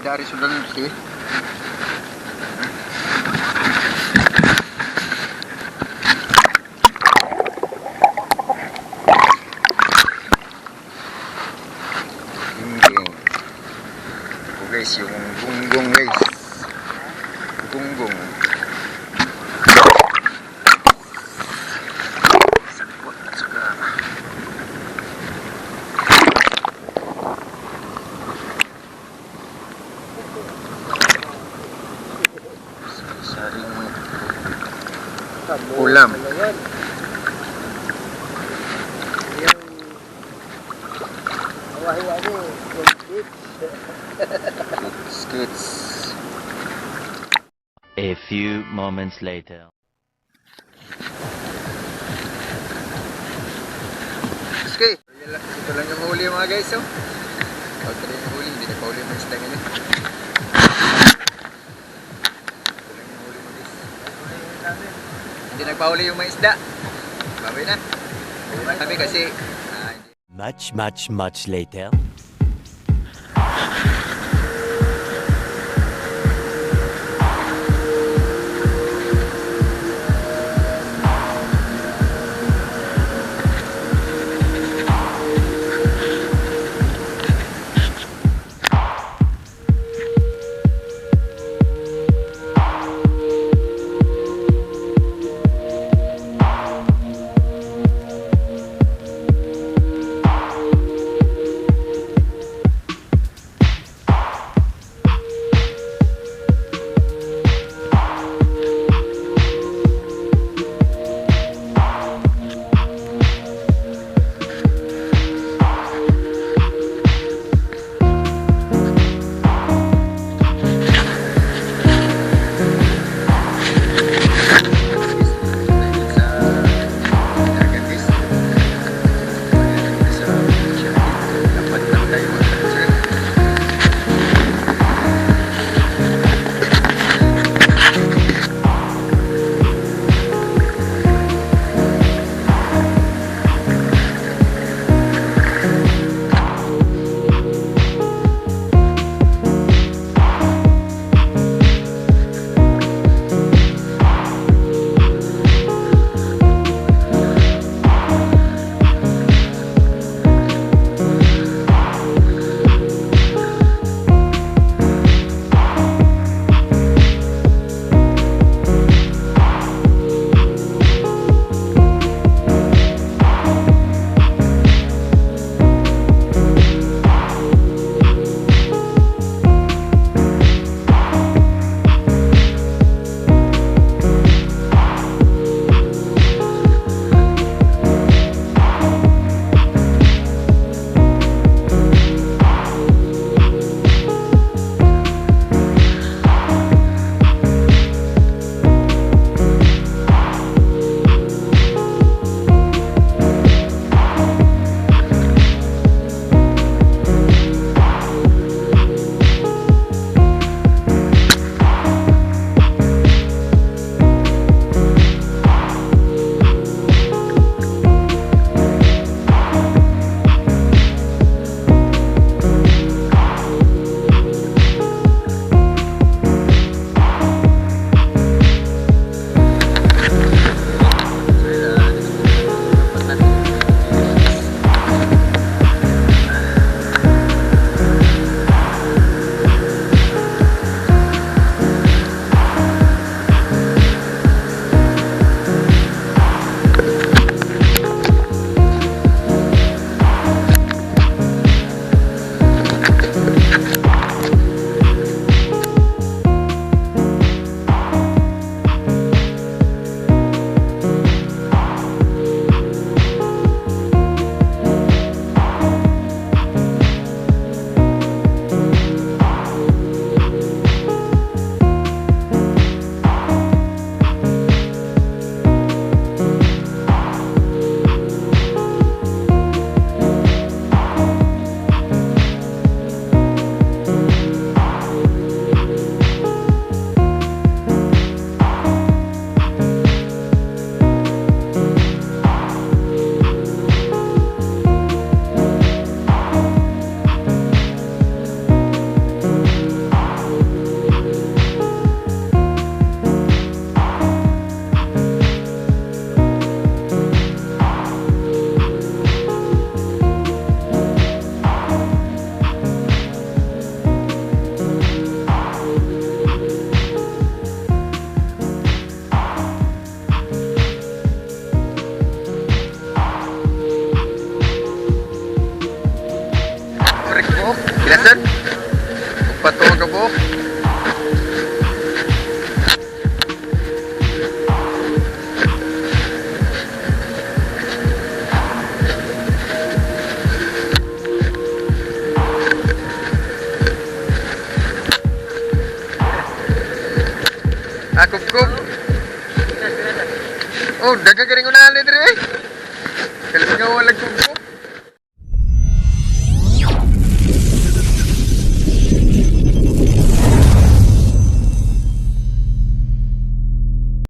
kay dari sudan si. Gunggong. Ito guys, yung gunggong guys. Gunggong. Ulam. Skits. A few moments later. Okay. Ito lang yung huli mga guys. Oh. Ito lang yung huli. Hindi na pa huli mga isda ngayon. Ito lang yung huli mga guys. Hindi nagpahuli yung mga isda. Babay na. Kami kasi hindi- Much, much, much later. Lesson? Patulog ako. Ako ko. Oh, dagang garing unahan ni dire. Kalau nga wala ko.